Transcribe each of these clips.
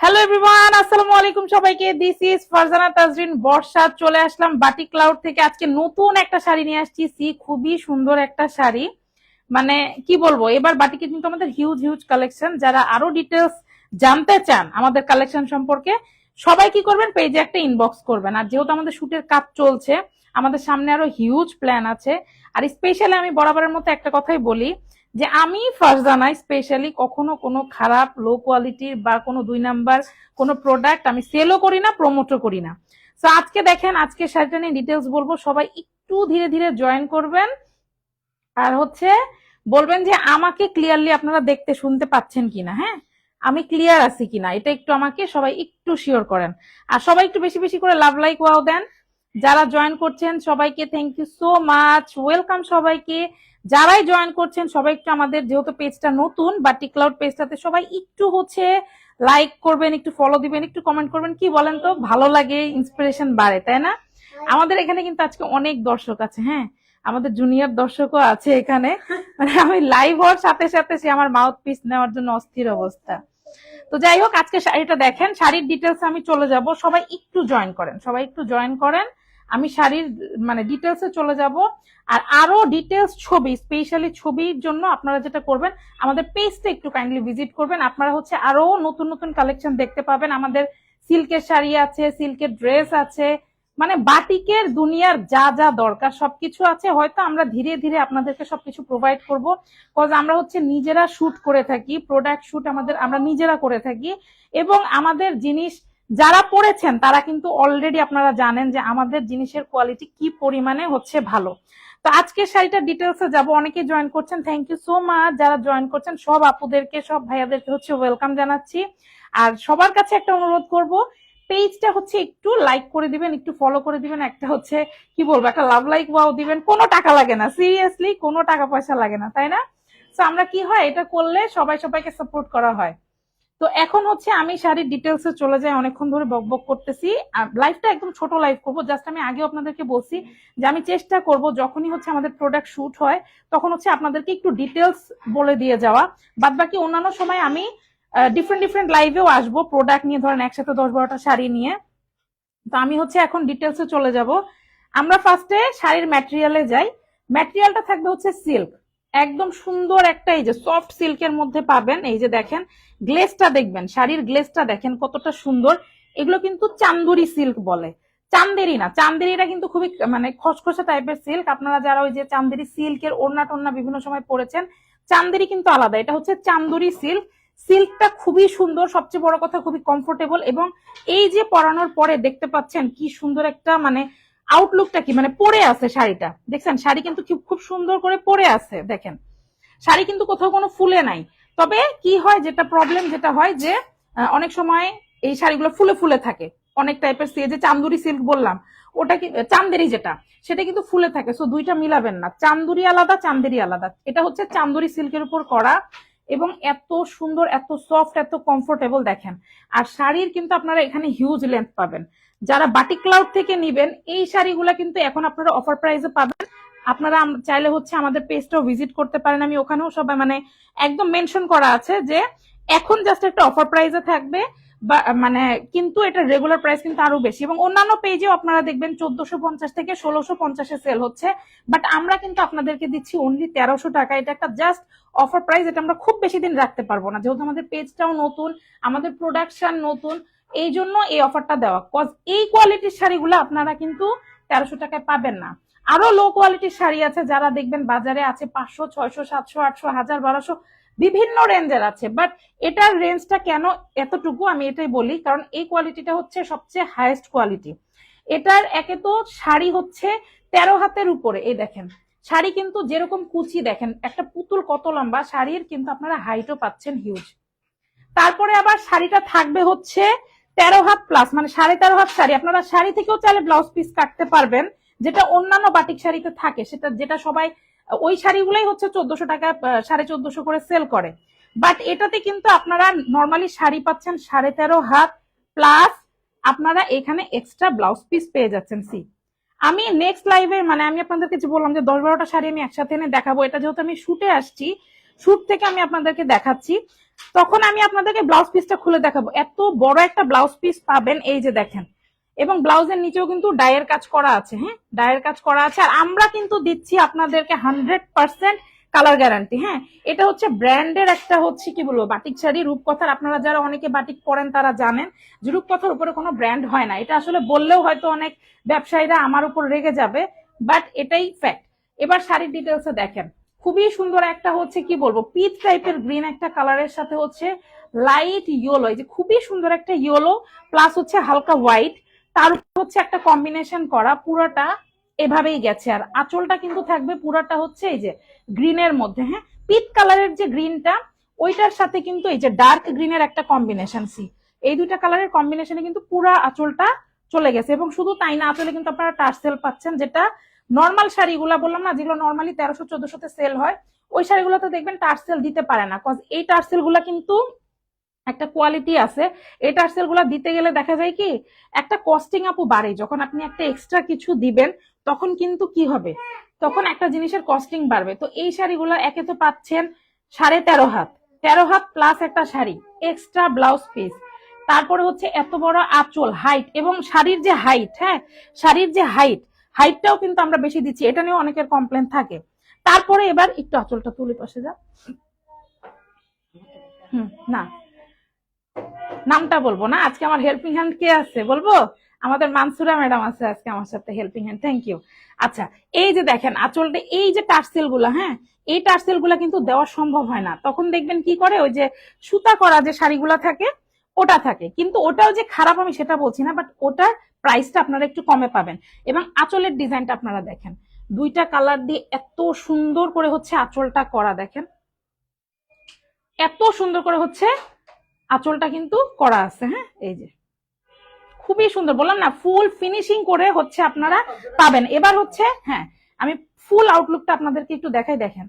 Hello everyone আসসালামু আলাইকুম সবাইকে। দিস ইজ ফারজানা তাজরিন বর্ষা চলে আসলাম বাটি ক্লাউড থেকে। আজকে নতুন একটা শাড়ি নিয়ে আসছি। সি খুবই সুন্দর একটা শাড়ি। মানে কি বলব, এবার বাটিকে কিন্তু আমাদের হিউজ হিউজ কালেকশন যারা আরও ডিটেলস জানতে চান আমাদের কালেকশন সম্পর্কে, সবাই কি করবেন পেজে একটা ইনবক্স করবেন। আর যেহেতু আমাদের শুটের কাজ চলছে, আমাদের সামনে আরও হিউজ প্ল্যান আছে। আর স্পেশালি আমি বরাবরের মতো একটা কথাই বলি, যে আমি ফারজানা স্পেশালি কখনো কোনো খারাপ লো কোয়ালিটির বা কোনো দুই নাম্বার কোনো প্রোডাক্ট আমি সেলও করি না প্রমোটও করি না। তো আজকে দেখেন, আজকে শাড়িটা নিয়ে ডিটেলস বলব, সবাই একটু ধীরে ধীরে জয়েন করবেন। আর হচ্ছে বলবেন যে আমাকে ক্লিয়ারলি আপনারা দেখতে শুনতে পাচ্ছেন কিনা হ্যাঁ? আমি ক্লিয়ার আছি কিনা, এটা একটু আমাকে সবাই একটু শিওর করেন। আর সবাই একটু বেশি বেশি করে লাভ লাইক ওয়াও দেন। যারা জয়েন করছেন, সবাইকে thank you so much welcome সবাইকে। যারাই জয়েন করছেন, সবাই একটু আমাদের, যেহেতু পেজটা নতুন, বাটি ক্লাউড পেজটাতে সবাই একটু হচ্ছে লাইক করবেন, একটু ফলো দিবেন, একটু কমেন্ট করবেন। কি বলেন তো? ভালো লাগে ইন্সপিরেশন বাড়ে, তাই না? আমাদের এখানে কিন্তু আজকে অনেক দর্শক আছে হ্যাঁ? আমাদের জুনিয়র দর্শকও আছে এখানে। মানে আমি লাইভ হওয়ার সাথে সাথে সে আমার মাউথ পিস নেওয়ার জন্য অস্থির অবস্থা। তো যাই হোক, আজকে শাড়িটা দেখেন, শাড়ির ডিটেলস আমি চলে যাব। সবাই একটু জয়েন করেন, সবাই একটু জয়েন করেন। আমি শাড়ির মানে ডিটেলসে চলে যাব। আর আরও ডিটেলস ছবি স্পেশালি ছবির জন্য আপনারা যেটা করবেন, আমাদের পেজটা একটু কাইন্ডলি ভিজিট করবেন। আপনারা হচ্ছে আরও নতুন নতুন কালেকশন দেখতে পাবেন। আমাদের সিল্কের শাড়ি আছে সিল্কের ড্রেস আছে মানে বাটিকের দুনিয়ার যা যা দরকার সবকিছু আছে, হয়তো আমরা ধীরে ধীরে আপনাদেরকে সবকিছু প্রোভাইড করব। কজ আমরা হচ্ছে নিজেরা শুট করে থাকি প্রোডাক্ট শুট আমাদের, আমরা নিজেরা করে থাকি। এবং আমাদের জিনিস যারা পড়েছেন, তারা কিন্তু অলরেডি আপনারা জানেন যে আমাদের জিনিসের কোয়ালিটি কি পরিমাণে হচ্ছে ভালো। তো আজকে শাড়িটা ডিটেলসে যাব। অনেকে জয়েন করছেন থ্যাংক ইউ সো মাচ যারা জয়েন করছেন, সব আপুদেরকে, সব ভাইয়াদেরকে হচ্ছে ওয়েলকাম জানাচ্ছি। আর সবার কাছে একটা অনুরোধ করব পেজটা হচ্ছে একটু লাইক করে দিবেন, একটু ফলো করে দিবেন। একটা হচ্ছে, কি বলব, একটা লাভ লাইক ওয়াও দিবেন। কোনো টাকা লাগে না সিরিয়াসলি কোনো টাকা পয়সা লাগে না, তাই না? তো আমরা কি হয়, এটা করলে সবাই সবাইকে সাপোর্ট করা হয়। তো এখন হচ্ছে আমি শাড়ির ডিটেলসে চলে যাই, অনেকক্ষণ ধরে বক বক করতেছি। লাইফটা একদম ছোট লাইফ করব। জাস্ট আমি আগে আপনাদেরকে বলছি যে আমি চেষ্টা করব, যখনই হচ্ছে আমাদের প্রোডাক্ট শুট হয়, তখন হচ্ছে আপনাদেরকে একটু ডিটেলস বলে দিয়ে যাওয়া। বাদ বাকি অন্যান্য সময় আমি ডিফারেন্ট ডিফারেন্ট লাইভেও আসব। প্রোডাক্ট নিয়ে ধরেন একসাথে দশ বারোটা শাড়ি নিয়ে। তো আমি হচ্ছে এখন ডিটেলসে চলে যাব। আমরা ফার্স্টে শাড়ির ম্যাটেরিয়ালে যাই। ম্যাটেরিয়ালটা থাকবে হচ্ছে সিল্ক একদম সুন্দর একটা, এই যে সফট সিল্কের মধ্যে পাবেন। এই যে দেখেন গ্লেসটা দেখবেন, শাড়ির গ্লেসটা দেখেন কতটা সুন্দর। এগুলো কিন্তু চান্দুরি সিল্ক বলে। চান্দেরি না, চান্দেরিটা কিন্তু খুবই মানে খসখসে টাইপের সিল্ক আপনারা যারা ওই যে চান্দেরি সিল্কের ওড়না টোড়না বিভিন্ন সময় পরেছেন, চান্দেরি কিন্তু আলাদা। এটা হচ্ছে চান্দুরি সিল্ক সিল্কটা খুবই সুন্দর, সবচেয়ে বড় কথা খুবই কমফোর্টেবল এবং এই যে পরানোর পরে দেখতে পাচ্ছেন কি সুন্দর একটা মানে আউটলুকটা কি মানে পরে আছে শাড়িটা। দেখছেন, শাড়ি কিন্তু খুব সুন্দর করে পরে আছে, দেখেন। শাড়ি কিন্তু কোথাও কোনো ফুলে নাই। তবে কি হয়, যেটা প্রবলেম যেটা হয় যে অনেক সময় এই শাড়িগুলো ফুলে ফুলে থাকে। অনেক টাইপের সি যে চান্দুরি সিল্ক বললাম, ওটা কি চান্দেরি যেটা, সেটা কিন্তু ফুলে থাকে। সো দুইটা মিলাবেন না। চান্দুরি আলাদা, চান্দেরি আলাদা। এটা হচ্ছে চান্দুরি সিল্কের উপর করা এবং এত সুন্দর, এত সফট এত কমফোর্টেবল দেখেন। আর শাড়ির কিন্তু আপনারা এখানে হিউজ লেন্থ পাবেন। যারা বাটি ক্লাউড থেকে নিবেন, এই শাড়িগুলা কিন্তু এখন আপনারা অফার প্রাইসে পাবেন। আপনারা চাইলে হচ্ছে আমাদের পেজটাও ভিজিট করতে পারেন। আমি ওখানেও সবাই মানে একদম মেনশন করা আছে যে এখন জাস্ট একটা অফার প্রাইসে থাকবে। মানে কিন্তু এটা রেগুলার প্রাইস কিন্তু আরও বেশি। এবং অন্যান্য পেজেও আপনারা দেখবেন চোদ্দশো পঞ্চাশ থেকে ষোলোশো পঞ্চাশে সেল হচ্ছে। বাট আমরা কিন্তু আপনাদেরকে দিচ্ছি অনলি তেরোশো টাকা। এটা একটা জাস্ট অফার প্রাইস এটা আমরা খুব বেশি দিন রাখতে পারব না। যেহেতু আমাদের পেজটাও নতুন, আমাদের প্রোডাকশন নতুন, এই জন্য এই অফারটা দেওয়া। কজ এই কোয়ালিটির শাড়িগুলো আপনারা কিন্তু তেরোশো টাকায় পাবেন না। আরও লো কোয়ালিটির শাড়ি আছে, যারা দেখবেন বাজারে আছে পাঁচশো, ছয়শো, সাতশো, আটশো, হাজার, বারোশো। বিভিন্ন রেঞ্জের আছে বাট এটার রেঞ্জটা কেন এতটুকু আমি এটাই বলি, কারণ এই কোয়ালিটিটা হচ্ছে সবচেয়ে হাইয়েস্ট কোয়ালিটি এটার একে তো শাড়ি হচ্ছে তেরো হাতের উপরে, এই দেখেন। শাড়ি কিন্তু যেরকম কুচি দেখেন, একটা পুতুল কত লম্বা, শাড়ির কিন্তু আপনারা হাইটও পাচ্ছেন হিউজ তারপরে আবার শাড়িটা থাকবে হচ্ছে তেরো হাত প্লাস মানে সাড়ে তেরো হাত শাড়ি। আপনারা শাড়ি থেকেও চাইলে ব্লাউজ পিস কাটতে পারবেন, যেটা অন্যান্য বাটিক শাড়িতে থাকে, সেটা যেটা সবাই ওই শাড়িগুলাই হচ্ছে চোদ্দশো টাকা সাড়ে চোদ্দশো করে সেল করে। বাট এটাতে কিন্তু আপনারা নর্মালি শাড়ি পাচ্ছেন সাড়ে তেরো হাত প্লাস আপনারা এখানে এক্সট্রা ব্লাউজ পিস পেয়ে যাচ্ছেন সি আমি নেক্সট লাইভে মানে আমি আপনাদেরকে যে বললাম যে দশ বারোটা শাড়ি আমি একসাথে এনে দেখাবো, এটা যেহেতু আমি শুটে আসছি শুট থেকে আমি আপনাদেরকে দেখাচ্ছি, তখন আমি আপনাদেরকে ব্লাউজ পিসটা খুলে দেখাবো। এত বড় একটা ব্লাউজ পিস পাবেন, এই যে দেখেন। এবং ব্লাউজের নিচেও কিন্তু ডায়ের কাজ করা আছে হ্যাঁ? ডায়ের কাজ করা আছে। আর আমরা কিন্তু দিচ্ছি আপনাদেরকে হান্ড্রেড পার্সেন্ট কালার গ্যারান্টি হ্যাঁ? এটা হচ্ছে ব্র্যান্ডের একটা হচ্ছে কি বলব, বাটিক শাড়ি, রূপকথার। আপনারা যারা অনেকে বাটিক পরেন, তারা জানেন যে রূপকথার উপরে কোনো ব্র্যান্ড হয় না। এটা আসলে বললেও হয়তো অনেক ব্যবসায়ীরা আমার উপর রেগে যাবে, বাট এটাই ফ্যাক্ট। এবার শাড়ির ডিটেলসে দেখেন। খুবই সুন্দর একটা হচ্ছে কি বলব, পিচ টাইপের গ্রিন একটা কালারের সাথে হচ্ছে লাইট ইয়েলো, এই যে খুবই সুন্দর একটা ইয়েলো, প্লাস হচ্ছে হালকা হোয়াইট। তার হচ্ছে একটা কম্বিনেশন করা, পুরোটা এভাবেই গেছে। আর আঁচলটা কিন্তু থাকবে, পুরোটা হচ্ছে এই যে গ্রিনের মধ্যে হ্যাঁ? পিচ কালারের যে গ্রিনটা ওইটার সাথে কিন্তু এই যে ডার্ক গ্রিনের একটা কম্বিনেশন সি এই দুইটা কালারের কম্বিনেশনে কিন্তু পুরা আঁচলটা চলে গেছে। এবং শুধু তাই না, আঁচলে কিন্তু আপনারা টার্সেল পাচ্ছেন, যেটা নর্মাল শাড়িগুলা বললাম না, যেগুলো নর্মালি তেরোশো, চোদ্দশোতে সেল হয়, ওই শাড়িগুলোতে দেখবেন টার্সেল দিতে পারে না কজ এই টার্সেলগুলা কিন্তু একটা কোয়ালিটি আছে এই টার্সেলগুলা দিতে গেলে দেখা যায় কি, একটা কস্টিং আপু বাড়ে। যখন আপনি একটা এক্সট্রা কিছু দিবেন, তখন কিন্তু কি হবে? তখন একটা জিনিসের কস্টিং বাড়বে। তো এই শাড়িগুলো একে তো পাচ্ছেন সাড়ে তেরো হাত। তেরো হাত প্লাস একটা শাড়ি এক্সট্রা ব্লাউজ পিস তারপরে হচ্ছে এত বড় আঁচল হাইট এবং শাড়ির যে হাইট হ্যাঁ? শাড়ির যে হাইট হাইটটাও কিন্তু আমরা বেশি দিচ্ছি। এটা নিয়েও অনেকের কমপ্লেন থাকে। তারপরে এবার একটু আঁচলটা তুলে পাশে যা হুম, না। নামটা বলব না? আজকে আমার হেল্পিং হ্যান্ড কে আছে বলব? আমাদের মানসুরা ম্যাডাম আছে আজকে আমার সাথে হেল্পিং হ্যান্ড থ্যাংক ইউ আচ্ছা এই যে দেখেন, আঁচলটা, এই যে টার্সেলগুলা হ্যাঁ এই টার্সেলগুলা কিন্তু দেওয়া সম্ভব হয় না। তখন দেখবেন কি করে? ওই যে সুতা করা যে শাড়িগুলা থাকে, ওটা থাকে। কিন্তু ওটাও যে খারাপ, আমি সেটা বলছি না বাট ওটার প্রাইসটা আপনারা একটু কমে পাবেন। এবং আঁচলের ডিজাইনটা আপনারা দেখেন। দুইটা কালার দিয়ে এত সুন্দর করে হচ্ছে আঁচলটা করা, দেখেন। এত সুন্দর করে হচ্ছে আঁচলটা কিন্তু করা আছে হ্যাঁ? এই যে। খুবই সুন্দর। বললাম না, ফুল ফিনিশিং করে হচ্ছে আপনারা পাবেন। এবার হচ্ছে হ্যাঁ আমি ফুল আউটলুকটা আপনাদেরকে একটু দেখাই, দেখেন।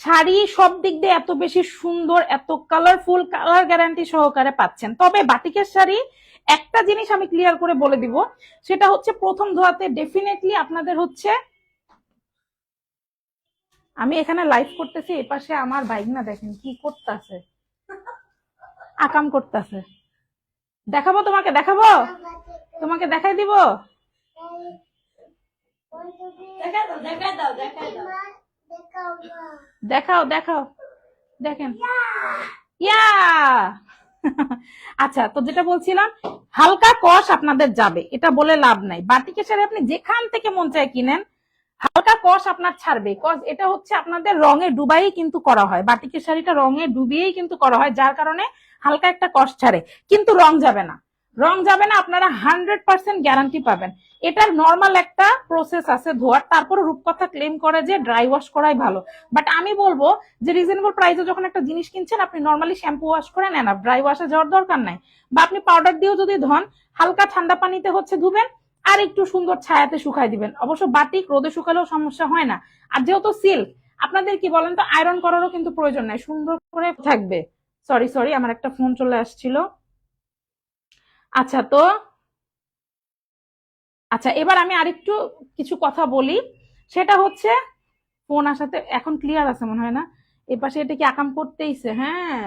শাড়ি সব দিক দিয়ে এত বেশি সুন্দর, এত কালারফুল কালার গ্যারান্টি সহকারে পাচ্ছেন। তবে বাটিকের শাড়ি একটা জিনিস আমি ক্লিয়ার করে বলে দিব, সেটা হচ্ছে প্রথম ধোয়াতে ডেফিনেটলি আপনাদের হচ্ছে, আমি এখানে লাইভ করতেছি, এপাশে আমার বাইক না দেখেন কি করতেছে। আকাম করতেছে। দেখাবো তোমাকে দেখাবো? তোমাকে দেখাই দিব? দেখাও দেখাও। দেখেন। ইয়া! আচ্ছা তো যেটা বলছিলাম, হালকা কষ আপনাদের যাবে, এটা বলে লাভ নাই। বাটিকের শাড়ি আপনি যেখান থেকে মন চায় কিনেন হালকা কষ আপনার ছাড়বে। কজ এটা হচ্ছে আপনাদের রঙে ডুবাই কিন্তু করা হয়। বাটিকের শাড়িটা রঙে ডুবিয়েই কিন্তু করা হয়, যার কারণে হালকা একটা কষ ছাড়ে। কিন্তু রং যাবে না। রং যাবে না, আপনারা হান্ড্রেড পার্সেন্ট গ্যারান্টি পাবেন। এটার নর্মাল একটা প্রসেস আছে ধোয়ার। তারপরে রূপকথা ক্লেম করে যে ড্রাই ওয়াশ করাই ভালো। বাট আমি বলব যে রিজনেবল প্রাইসে যখন একটা জিনিস কিনছেন, আপনি নর্মালি শ্যাম্পু ওয়াশ করে নেন। ড্রাই ওয়াশে যাওয়ার দরকার নাই। বা আপনি পাউডার দিয়েও যদি ধন, হালকা ঠান্ডা পানিতে হচ্ছে ধুবেন আর একটু সুন্দর ছায়াতে শুকাই দিবেন। অবশ্য বাটিক রোদে শুকালেও সমস্যা হয় না। আর যেহেতু সিল্ক আপনাদের কি বলেন তো আয়রন করারও কিন্তু প্রয়োজন নাই। সুন্দর করে থাকবে। সরি সরি আমার একটা ফোন চলে আসছিল। আচ্ছা তো আচ্ছা এবার আমি আরেকটু কিছু কথা বলি। সেটা হচ্ছে ফোন আসাতে, এখন ক্লিয়ার আছে মনে হয় না। এ পাশে এটা কি আকাম করতেইছে? হ্যাঁ।